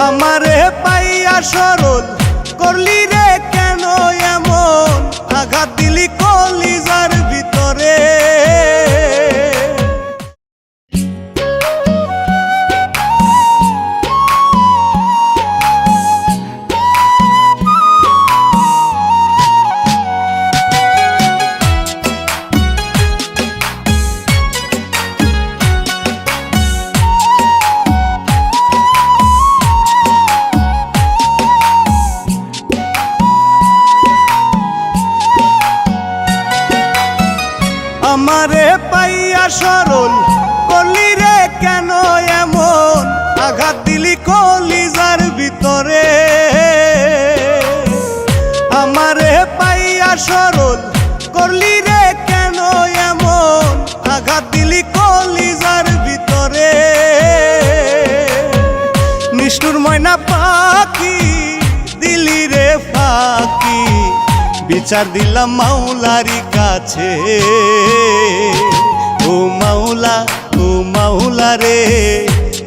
আমারে পাইয়া সরল করলি রে কেন এমন আঘাত দিলি আমারে পাইয়া সরল করলি রে কেন এমন আঘাত বিচার দিলাম মাওলারি কাছে। ও মাওলা ও মাওলা রে,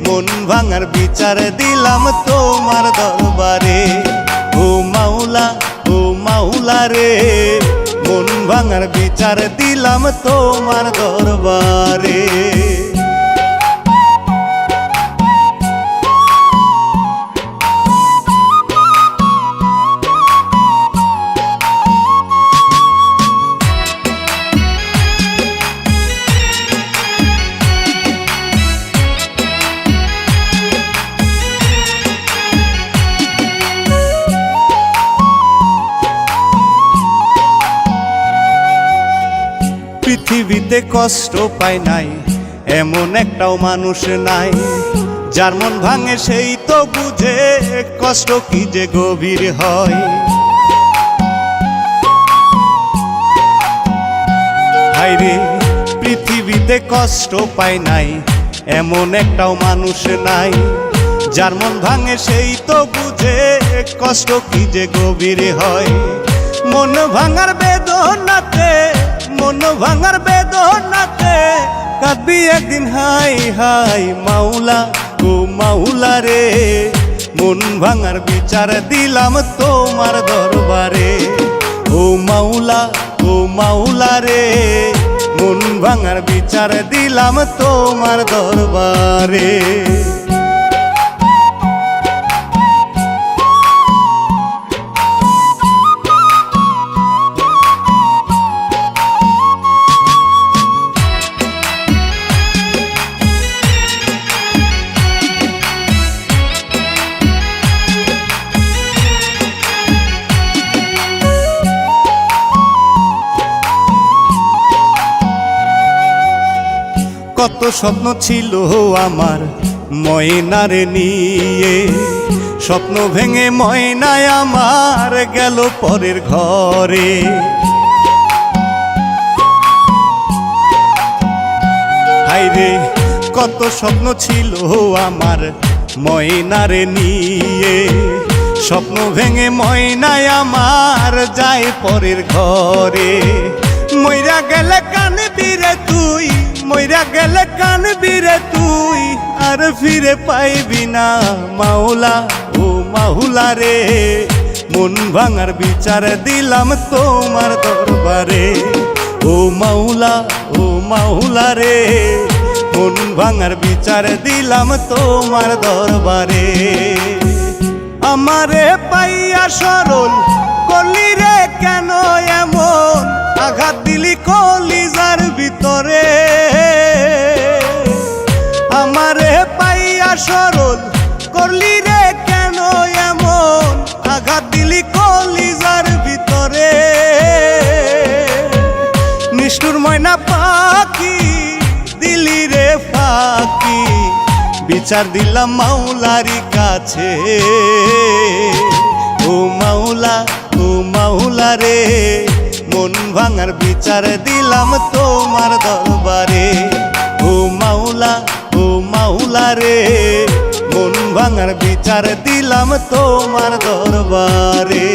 মন ভাঙার বিচার দিলাম তোমার দরবারে। ও মাওলা ও মাওলা রে, মন ভাঙার বিচার দিলাম তোমার দরবারে। পৃথিবীতে কষ্ট পায় নাই, এমন একটাও মানুষ নাই, যার মন ভাঙে সেই তো বুঝে কষ্ট কি যে গভীর হয়। পৃথিবীতে কষ্ট পায় নাই, এমন একটাও মানুষ নাই, যার মন ভাঙে সেই তো বুঝে কষ্ট কি যে গভীর হয়। মন ভাঙার বেদনাতে মন ভাঙার বেদনাতে কাঁদবি একদিন, হাই হাই, মাওলা ও মাওলা রে। মন ভাঙার বিচার দিলাম তোমার দরবারে। ও মাওলা ও মাওলা রে, মন ভাঙার বিচার দিলাম তোমার দরবারে। কত স্বপ্ন ছিল আমার ময়নারে নিয়ে। স্বপ্ন ভেঙে ময়নায় আমার গেল পরের ঘরে। হাইরে কত স্বপ্ন ছিল আমার ময়নারে নিয়ে। স্বপ্ন ভেঙে ময়নায় আমার যায় পরের ঘরে। মইরা গেলে কানে বিরে তুই মইরা গেলে কান বিরে তুই, আর ফিরে পাইবি না মাওলা। ও মাহুলা রে, মন ভাঙার বিচার দিলাম তোমার দরবারে। ও মাওলা, ও মাহুলা রে, মন ভাঙার বিচার দিলাম তোমার দরবারে। আমারে পাইয়া সরল করলি রে কেন এমন? আঘাত দিলি কলিজার ভিতরে বিচার দিলাম মাওলারি কাছে। ও মাওলা ও মাওলা রে, মন ভাঙার বিচার দিলাম তোমার দরবারে। ও মাওলা ও মাওলা রে, মন ভাঙার বিচার দিলাম তোমার দরবারে।